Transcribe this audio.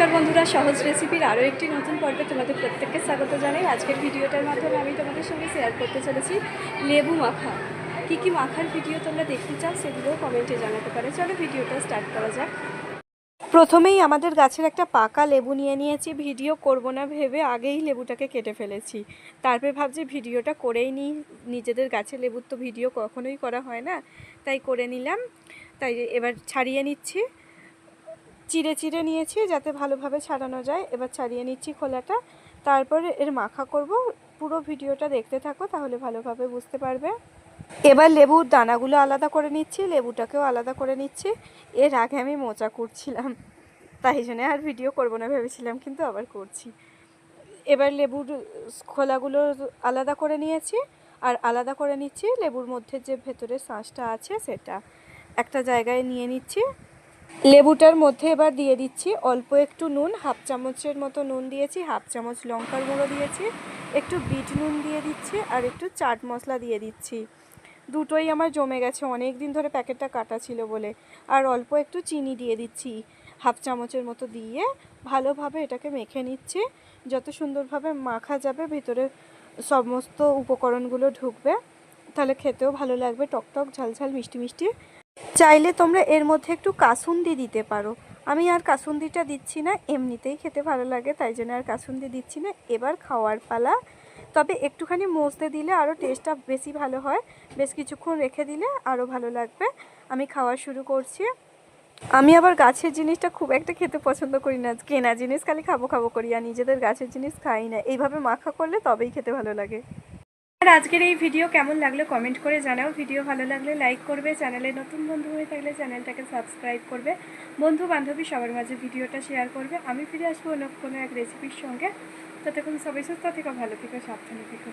নমস্কার বন্ধুরা, সহজ রেসিপির আরও একটি নতুন পর্বে তোমাদের প্রত্যেককে স্বাগত জানাই। আজকের ভিডিওটার মাধ্যমে আমি তোমাদের সঙ্গে শেয়ার করতে চলেছি লেবু মাখা। কী কী মাখার ভিডিও তোমরা দেখতে চাও সেগুলোও কমেন্টে জানাতে পারে। চলো ভিডিওটা স্টার্ট করা যাক। প্রথমেই আমাদের গাছের একটা পাকা লেবু নিয়ে নিয়েছি। ভিডিও করব না ভেবে আগেই লেবুটাকে কেটে ফেলেছি। তারপরে ভাবছি ভিডিওটা করেই নিই। নিজেদের গাছের লেবুর তো ভিডিও কখনোই করা হয় না, তাই করে নিলাম। তাই এবার ছাড়িয়ে নিচ্ছি। চিড়ে চিড়ে নিয়েছি যাতে ভালোভাবে ছাড়ানো যায়। এবার ছাড়িয়ে নিচ্ছি খোলাটা। তারপরে এর মাখা করব। পুরো ভিডিওটা দেখতে থাকো, তাহলে ভালোভাবে বুঝতে পারবে। এবার লেবুর দানাগুলো আলাদা করে নিচ্ছি, লেবুটাকেও আলাদা করে নিচ্ছি। এর আগে আমি মোচা করছিলাম। তাই জন্য আর ভিডিও করব না ভেবেছিলাম, কিন্তু আবার করছি। এবার লেবুর খোলাগুলো আলাদা করে নিয়েছি। আর আলাদা করে নিচ্ছি লেবুর মধ্যে যে ভেতরে শাঁসটা আছে সেটা। একটা জায়গায় নিয়ে নিচ্ছি। লেবুটার মধ্যে এবার দিয়ে দিচ্ছি অল্প একটু নুন, হাফ চামচের মতো নুন দিয়েছি, হাফ চামচ লঙ্কার গুঁড়ো দিয়েছি, একটু বিট নুন দিয়ে দিচ্ছি আর একটু চাট মশলা দিয়ে দিচ্ছি। দুটোই আমার জমে গেছে অনেক দিন ধরে প্যাকেটটা কাটা ছিল বলে। আর অল্প একটু চিনি দিয়ে দিচ্ছি, হাফ চামচের মতো দিয়ে ভালোভাবে এটাকে মেখে নিচ্ছি। যত সুন্দরভাবে মাখা যাবে, ভিতরে সমস্ত উপকরণগুলো ঢুকবে, তাহলে খেতেও ভালো লাগবে। টকটক, ঝালঝাল, মিষ্টি মিষ্টি চাইলে তোমরা এর মধ্যে একটু কাসুন্দি দিতে পারো। আমি আর কাসুন্দিটা দিচ্ছি না, এমনিতেই খেতে ভালো লাগে, তাই জন্য আর কাসুন্দি দিচ্ছি না। এবার খাওয়ার পালা। তবে একটুখানি মজতে দিলে আরও টেস্টটা বেশি ভালো হয়। বেশ কিছুক্ষণ রেখে দিলে আরও ভালো লাগবে। আমি খাওয়া শুরু করছি। আমি আবার গাছের জিনিসটা খুব একটা খেতে পছন্দ করি না। কেনা জিনিস খালি খাব খাব করি, আর নিজেদের গাছের জিনিস খাই না। এইভাবে মাখা করলে তবেই খেতে ভালো লাগে। আর আজকের এই ভিডিও কেমন লাগল কমেন্ট করে জানাও। ভিডিও ভালো লাগলে লাইক করবে চ্যানেলে নতুন বন্ধু হয়ে থাকলে চ্যানেলটাকে সাবস্ক্রাইব করবে। বন্ধু বান্ধবী সবার মাঝে ভিডিওটা শেয়ার করবে। আমি ফিরে আসব অন্য কোনো এক রেসিপির সঙ্গে। ততক্ষণ সবাই সুস্থ থেকো, ভালো থেকে, সাবধানে থেকো।